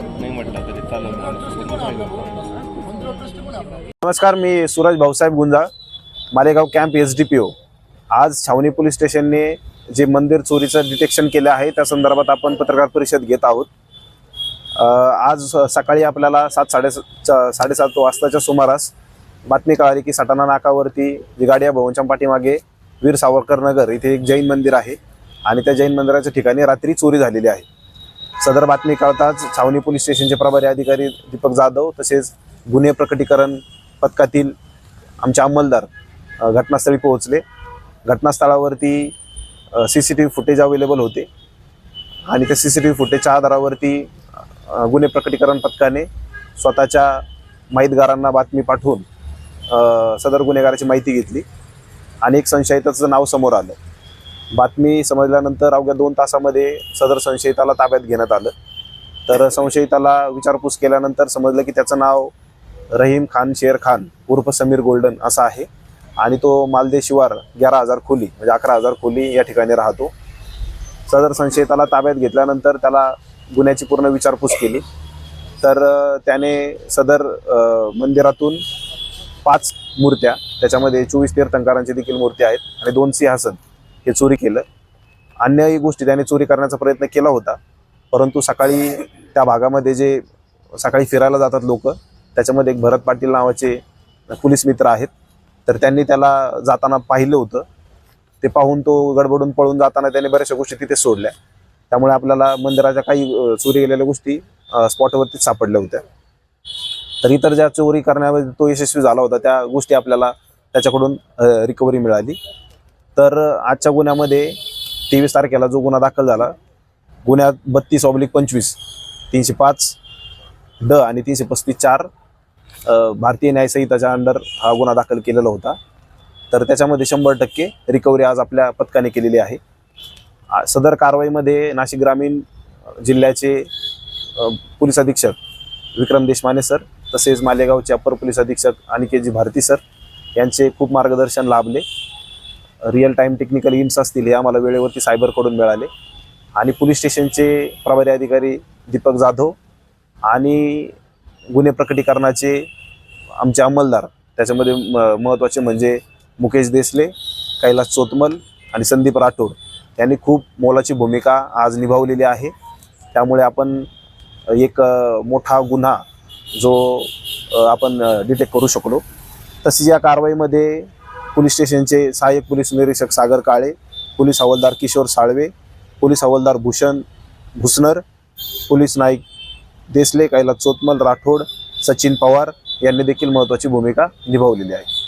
नाही म्हटलं तरी चालेल. नमस्कार मी Suraj Bhausaheb Gunjal Malegaon camp S D P O आज छावणी पोलीस स्टेशनने जे मंदिर चोरीचं डिटेक्शन केलं आहे त्या संदर्भात आपण पत्रकार परिषद घेत आहोत. आज स- सकाळी आपल्याला सात साडे साडेसात वाजताच्या सुमारास बातमी कळाली की सटाणा नाकावरती जी भवनच्या पाठीमागे वीर सावरकर नगर इथे एक जैन मंदिर आहे आणि त्या जैन मंदिराच्या ठिकाणी रात्री चोरी झालेली आहे. सदर बातमी कळताच छावणी पोलीस स्टेशनचे प्रभारी अधिकारी दीपक जाधव तसेच गुन्हे प्रकटीकरण पथकातील आमचे अंमलदार घटनास्थळी पोहोचले. घटनास्थळावरती C C T V footage available होते आणि त्या सी सी टी व्ही फुटेजच्या आधारावरती गुन्हे प्रकटीकरण पथकाने स्वतःच्या माहितगारांना बातमी पाठवून सदर गुन्हेगाराची माहिती घेतली आणि एक संशयिताचं नाव समोर आलं. बातमी समजल्यानंतर अवघ्या दोन तासामध्ये सदर संशयिताला ताब्यात घेण्यात आलं. तर संशयिताला विचारपूस केल्यानंतर समजलं की त्याचं नाव रहीम खान शेर खान उर्फ समीर गोल्डन असं आहे. आणि तो मालदे शिवार ग्यारा हजार खोली म्हणजे अकरा हजार खोली या ठिकाणी राहतो. सदर संशयिताला ताब्यात घेतल्यानंतर त्याला गुन्ह्याची पूर्ण विचारपूस केली. तर त्याने सदर मंदिरातून पाच मूर्त्या त्याच्यामध्ये चोवीस तीर्थंकरांची देखील मूर्ती आहेत आणि दोन सिंहासन हे चोरी केलं. अन्यही गोष्टी त्याने चोरी करण्याचा प्रयत्न केला होता. परंतु सकाळी त्या भागामध्ये जे सकाळी फिरायला जातात लोक त्याच्यामध्ये एक भरत पाटील नावाचे पोलीस मित्र आहेत. तर त्यांनी त्याला जाताना पाहिलं होतं. ते पाहून तो गडबडून पळून जाताना त्याने बऱ्याचशा गोष्टी तिथे सोडल्या. त्यामुळे आपल्याला मंदिराच्या काही चोरी गेलेल्या गोष्टी स्पॉटवरतीच सापडल्या होत्या. तर इतर ज्या चोरी करण्यामध्ये तो यशस्वी झाला होता त्या गोष्टी आपल्याला त्याच्याकडून रिकव्हरी मिळाली. तर आजच्या गुन्ह्यामध्ये तेवीस तारखेला जो गुन्हा दाखल झाला गुन्ह्यात बत्तीस ऑब्लिक पंचवीस तीनशे पाच ड आणि तीनशे पस्तीस चार भारतीय न्यायसंहिताच्या अंडर हा गुन्हा दाखल केलेला होता. तर त्याच्यामध्ये शंभर टक्के रिकव्हरी आज आपल्या पथकाने केलेली आहे. सदर कारवाईमध्ये नाशिक ग्रामीण जिल्ह्याचे पोलीस अधीक्षक विक्रम देशमाने सर तसेच मालेगावचे अप्पर पोलीस अधीक्षक अनिकेतजी भारती सर यांचे खूप मार्गदर्शन लाभले. रिअल टाईम टेक्निकल इन्स असतील हे आम्हाला वेळेवरती सायबरकडून मिळाले. आणि पोलीस स्टेशनचे प्रभारी अधिकारी दीपक जाधव आणि गुन्हे प्रकटीकरणाचे आमचे अंमलदार त्याच्यामध्ये म- महत्त्वाचे म्हणजे मुकेश देसले कैलास चोतमल आणि संदीप राठोड यांनी खूप मोलाची भूमिका आज निभावलेली आहे. त्यामुळे आपण एक मोठा गुन्हा जो आपण डिटेक्ट करू शकलो. तसेच या कारवाईमध्ये पोलीस स्टेशनचे सहाय्यक पोलीस निरीक्षक सागर काळे पोलीस हवालदार किशोर साळवे पोलीस हवालदार भूषण भुसनर पोलीस नाईक देसले कैलास चोतमल राठोड सचिन पवार यांनी देखील महत्त्वाची भूमिका निभावलेली आहे.